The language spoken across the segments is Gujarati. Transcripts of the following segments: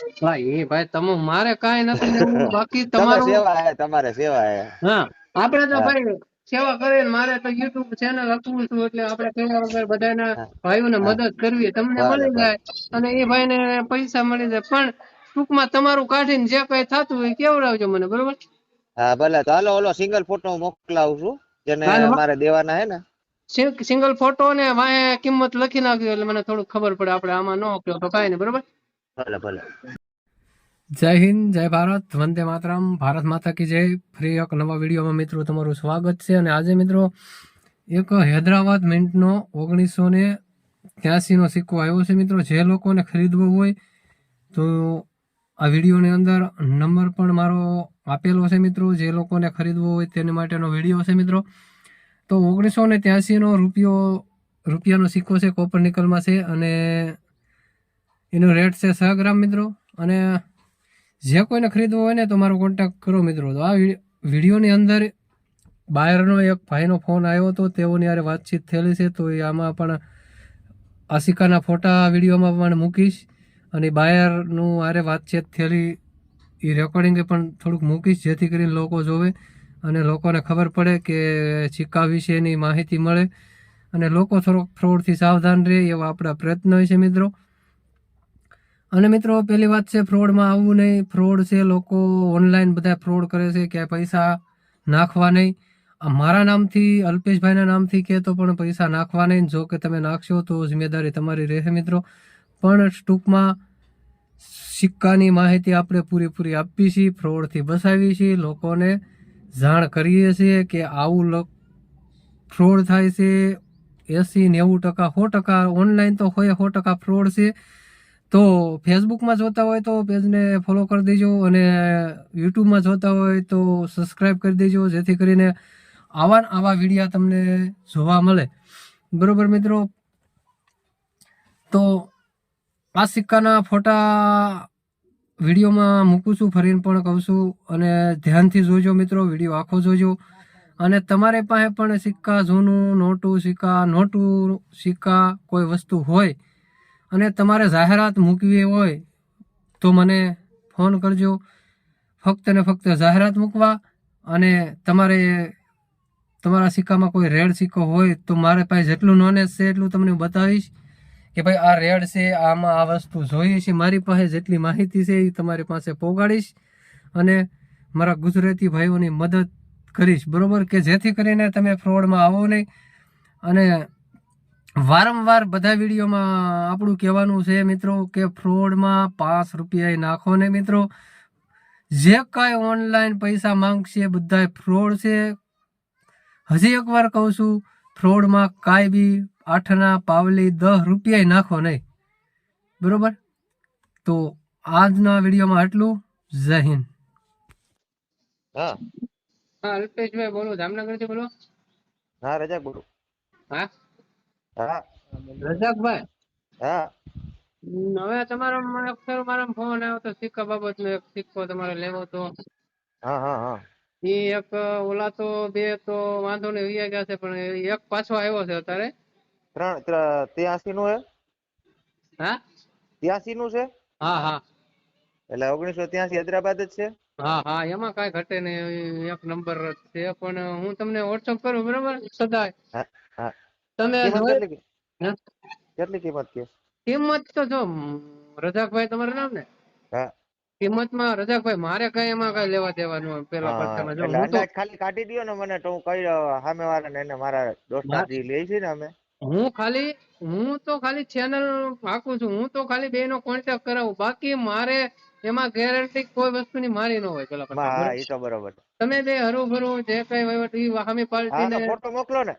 એ ભાઈ તમે મારે કાંઈ નથી બાકી તમે તમારું સેવા હે તમારે સેવા હે. હા આપણે તો ભાઈ સેવા કરીને મારે તો યુટ્યુબ ચેનલ હતું છું એટલે આપણે કયા વગર બધાના ભાઈઓને મદદ કરવી તમને મળી જાય અને એ ભાઈને પૈસા મળી જાય પણ ટૂંકમાં તમારું કાઢીને જે કઈ થતું હોય કેવડાવજો મને બરોબર? હા ભલે તો હાલો ઓલો સિંગલ ફોટો હું મોકલાવું છું જેને મારે દેવાના હે ને. સિંગલ ફોટો ને વાંહે કિંમત લખી નાખ્યો એટલે મને થોડું ખબર પડે આપણે આમાં ન આપ્યો તો કાંઈ નહીં બરોબર? ભલે ભલે. જય હિન્દ, જય ભારત. વંદે માતરમ. ભારત માતા કી જય. ફ્રી એક નવા વિડીયોમાં મિત્રો તમારું સ્વાગત છે. અને આજે મિત્રો એક હૈદરાબાદ મિન્ટનો ઓગણીસો ને ત્યાસીનો સિક્કો આવ્યો છે મિત્રો. જે લોકોને ખરીદવો હોય તો આ વિડીયોની અંદર નંબર પણ મારો આપેલો છે મિત્રો. જે લોકોને ખરીદવો હોય તેની માટેનો વીડિયો છે મિત્રો. તો ઓગણીસો ને ત્યાસીનો રૂપિયો, રૂપિયાનો સિક્કો છે કોપર નિકલમાં છે. અને એનો રેટ છે સો ગ્રામ મિત્રો. અને જે કોઈને ખરીદવો હોય ને તો મારો કોન્ટેક્ટ કરો મિત્રો. તો આ વિડીયોની અંદર બાયરનો એક ભાઈનો ફોન આવ્યો હતો. તેઓની હારે વાતચીત થયેલી છે. તો એ આમાં પણ આ સિક્કાના ફોટા વિડીયોમાં પણ મૂકીશ. અને બાયરનું આરે વાતચીત થયેલી એ રેકોર્ડિંગે પણ થોડુંક મૂકીશ, જેથી કરીને લોકો જોવે અને લોકોને ખબર પડે કે સિક્કા વિશેની માહિતી મળે. અને લોકો થોડોક ફ્રોડથી સાવધાન રહે એવા આપણા પ્રયત્ન હોય છે મિત્રો. અને મિત્રો, પહેલી વાત છે ફ્રોડમાં આવવું નહીં. ફ્રોડ છે, લોકો ઓનલાઈન બધા ફ્રોડ કરે છે કે પૈસા નાખવા નહીં. મારા નામથી, અલ્પેશભાઈના નામથી કે તો પણ પૈસા નાખવા નહીં. જો કે તમે નાખશો તો જિમ્મેદારી તમારી રહેશે, મિત્રો. પણ ટૂંકમાં સિક્કાની માહિતી આપણે પૂરેપૂરી આપીએ છીએ ફ્રોડથી બસાવીએ છીએ. લોકોને જાણ કરીએ છીએ કે આવું ફ્રોડ થાય છે. એસી નેવું ટકા, સો ટકા ઓનલાઈન તો હોય, સો ટકા ફ્રોડ છે. તો ફેસબુકમાં જોતા હોય તો પેજને ફોલો કરી દેજો અને યુટ્યુબમાં જોતા હોય તો સબસ્ક્રાઈબ કરી દેજો, જેથી કરીને આવા આવા વિડીયા તમને જોવા મળે. બરોબર મિત્રો? તો આ સિક્કાના ફોટા વિડીયોમાં મૂકું છું, ફરીને પણ કહું છું અને ધ્યાનથી જોજો મિત્રો, વીડિયો આખો જોજો. અને તમારે પાસે પણ સિક્કા, જૂનું, નોટું સિક્કા નોટું સિક્કા કોઈ વસ્તુ હોય અને તમારે જાહેરાત મૂકવી હોય તો મને ફોન કરજો. ફક્ત ને ફક્ત જાહેરાત મૂકવા અને તમારે તમારા સિક્કામાં કોઈ રેડ સિક્કો હોય તો મારે પાસે જેટલું નોલેજ છે એટલું તમને બતાવીશ કે ભાઈ આ રેડ છે, આમાં આ વસ્તુ જોઈએ છે મારી પાસે જેટલી માહિતી છે એ તમારી પાસે પહોંચાડીશ અને મારા ગુજરાતી ભાઈઓની મદદ કરીશ. બરાબર? કે જેથી કરીને તમે ફ્રોડમાં આવો નહીં અને વારંવાર બધા વિડીયોમાં આપણું કહેવાનું છે મિત્રો કે ફ્રોડમાં પાંચ રૂપિયા નાખો ને મિત્રો. જે કાંઈ ઓનલાઈન પૈસા માંગશે બધા ફ્રોડ છે. હજી એકવાર કહું છું ફ્રોડમાં કાંઈ બી આઠના પાવલી દસ રૂપિયા નાખો નહીં. બરોબર? તો આજના વિડીયોમાં આટલું. જય હિન્દ. હા. હા અલ્પેશભાઈ બોલો જામનગરથી બોલો. હા રજા બોલો. હા? હા. રજાકભાઈ? હા. હવે તમારો મને ફેરો ફોન આવ્યો તો સિક્કા બાબતનો એક સિક્કો તમારે લેવો તો. હા હા હા. એ એક ઓલા તો બે તો વાંધો નહીં વહી ગયા છે પણ એક પાછો આવ્યો છે અત્યારે. ત્રણ ત્યાસી નું હે હા? ત્યાસી નું છે? હા હા. એટલે ઓગણીસો ત્યાસી હૈદરાબાદ જ છે? હા હા એમાં કાંઈ ઘટે નહીં એક નંબર જ છે પણ હું તમને વોટ્સઅપ કરું બરાબર? સદાય. તમે કેટલી કિંમત કે? કિંમત તો જો રજાકભાઈ તમારું નામ ને? હા. કિંમતમાં રજાકભાઈ મારે કઈ એમાં કઈ લેવા દેવાનું પેલા હા, જો હું તો ખાલી કાઢી દ્યો ને મને તો હું કઈ સામે વાળાને એને મારા દોસ્તાર લે છે ને અમે. હું ખાલી હું તો ખાલી ચેનલ આખું છું. હું તો ખાલી બે નો કોન્ટેક્ટ કરાવું. બાકી મારે એમાં ગેરંટી કોઈ વસ્તુની મારી ન હોય પેલા હા પત્તા તો બરોબર. તમે બે હરું ભરું જે કઈ વહીવટ એ હામી પાલટી ફોટો મોકલો ને.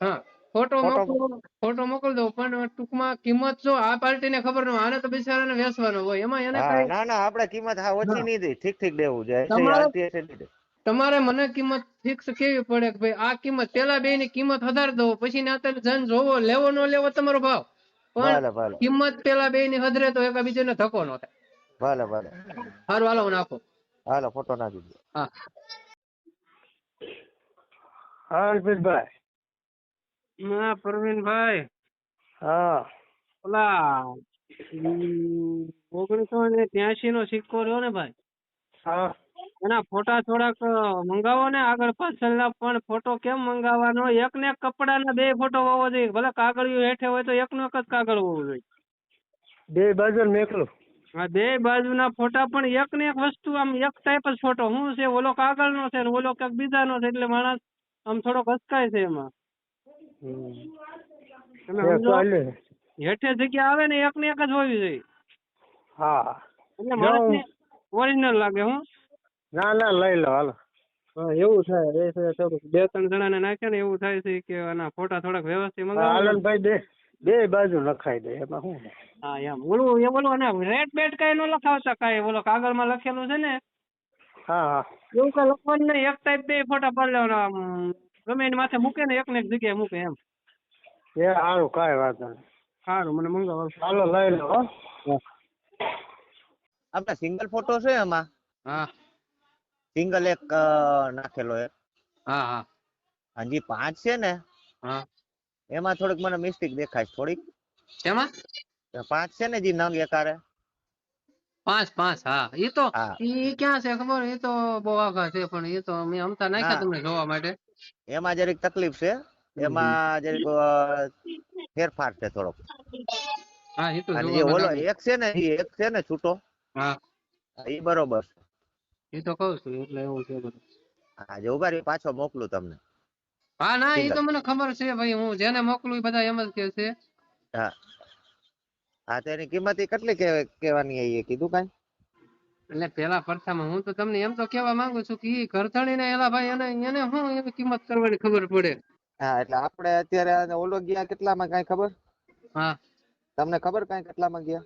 હા. ફોટો મોકલો ફોટો મોકલ દો પણ ટૂંકમાં કિંમત જો આ પાર્ટીને ખબર ન આને તો બિચારાને વેચવાનો હોય. એમાં એને ના ના આપણે કિંમત હા ઓછી નહીં દઈ ઠીક ઠીક દેવું છે તમારે- મને કિંમત ફિક્સ કેવી પડે કે ભાઈ આ કિંમત પેલા બે ની કિંમત હજાર દો પછી ના તમે જન જોવો લેવો ન લેવો તમારો ભાવ. પણ કિંમત પેલા બે ની હદરે તો એકાબીજાને ધક્કો ન થાય. ભલે ભલે. સારું હાલો હું નાખો. હાલો ફોટો નાખી દો. હા. હા અલ્પેશભાઈ. હા પ્રવીણભાઈ હા. ઓલા ઓગણીસો ને ત્યાંસી નો સિક્કો રહ્યો ને ભાઈ? હા. એના ફોટા થોડાક મંગાવો ને આગળ પાછળના પણ ફોટો કેમ મંગાવવાનો? એક ને એક કપડાના બે ફોટો હોવો જોઈએ. ભલે કાગળિયું હેઠે હોય તો એકનો એક જ કાગળ હોવો જોઈએ. બે બાજુ મેકલો હા બે બાજુના ફોટા પણ એક ને એક વસ્તુ આમ એક ટાઈપ જ ફોટો. શું છે ઓલો કાગળનો છે ને ઓલો ક્યાંક બીજાનો છે એટલે માણસ આમ થોડો ઘસકાય છે એમાં તમે એક સમજો ચાલે હેઠે જગ્યા આવે ને એક ને એક જ હોવી જોઈએ. હા. એટલે માણસને ઓરિજિનલ લાગે હું. ના ના લઈ લો હાલો. હા એવું થાય. એ છે થોડુંક બે ત્રણ જણાને નાખે ને એવું થાય છે કે આના ફોટા થોડાક વ્યવસ્થિત મંગાવો. આનંદભાઈ બે. બે બાજુ લખાઈ દે એમાં શું હા એમ. ઓલું એ ઓલું અને રેટ બેટ કઈ ન લખાવતા કાંઈ? ઓલો કાગળમાં લખેલું છે ને? હા હા. એવું કઈ લખવાનું નહીં. એક ટાઈપ બે ફોટા પાડી લેવાના ગમે એની માથે મૂકે ને એક ને એક જગ્યાએ મૂકે એમ. એ સારું કાંઈ વાંધો નહીં. સારું મને મંગાવ. ચાલો લઈ લો હો. આપણે સિંગલ ફોટો છે એમાં? હા. સિંગલ એક નાખેલો એક. હા હા. હાજી જે પાંચ છે ને? હા. એમાં થોડીક મને મિસ્ટેક દેખાય થોડીક. એમાં? પાંચ છે ને જે નંગ એકારે? પાંચ પાંચ હા. એ તો એ ક્યાં છે ખબર? એ તો બહુ આગા છે પણ એ તો મેં અમતા નાખ્યા તમને જોવા માટે. એમાં જરીક તકલીફ છે એમાં જરીક ફેરફાર છે થોડોક. હા એ તો અને જે ઓલો એક છે ને એ એક છે ને છૂટો. હા. એ બરોબર છે. એ તો કહું છું એટલે એવું છે બધું. હા જો ઊભા પાછો મોકલું તમને. હા ના એ તો મને ખબર છે ભાઈ હું જેને મોકલું એ બધા એમ જ કે છે. હા. હા તેની કિંમત ઈ કેટલી કેવાની કહેવાની એ કીધું કાંઈ? એટલે પેલા પરથામાં હું તો તમને એમ તો કેવા માંગુ છું કે ઈ ઘરધણી ને એલા ભાઈ એને એને શું એની કિંમત કરવાની ખબર પડે. હા એટલે આપણે અત્યારે ઓલો ગયા કેટલામાં કાંઈ ખબર? હા. તમને ખબર કાંઈ કેટલામાં ગયા?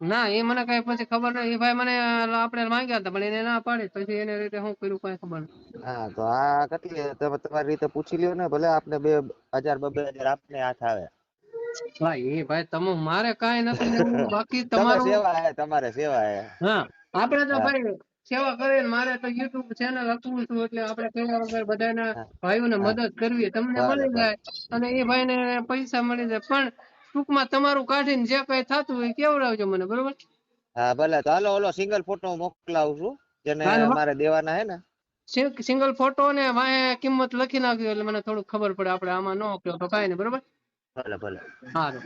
ના એ મને કઈ પછી ખબર નહીં એ ભાઈ મને આપણે માંગ્યા હતા પણ એને ના પાડી. પછી એને રીતે શું કર્યું કઈ ખબર નહીં હા તો આ કેટલી તમે તમારી રીતે પૂછી લ્યો ને ભલે આપણે બે હજાર બબે હજાર આપને હાથ આવે. ભાઈ ભાઈ તમે મારે કાંઈ નથી બાકી તમે તમારું સેવા હે તમારે સેવા હે. હા આપણે તો ભાઈ સેવા કરીને મારે તો યુટ્યુબ ચેનલ રાખવું છું એટલે આપણે કયા વગર બધાના. ભાઈઓને મદદ કરવી તમને મળી જાય અને એ ભાઈને પૈસા મળી જાય. પણ ટૂંકમાં તમારું કાઢીને જે કઈ થતું હોય એ કેવડાવજો મને બરોબર? હા ભલે. તો હાલો ઓલો સિંગલ ફોટો હું મોકલાવું છું જેને મારે દેવાના હે ને. સિંગલ ફોટો ને વાંહે કિંમત લખી નાખ્યો એટલે મને થોડું ખબર પડે આપણે આમાં ન કયો તો કાંઈ નહીં બરોબર? ભલે ભલે સારું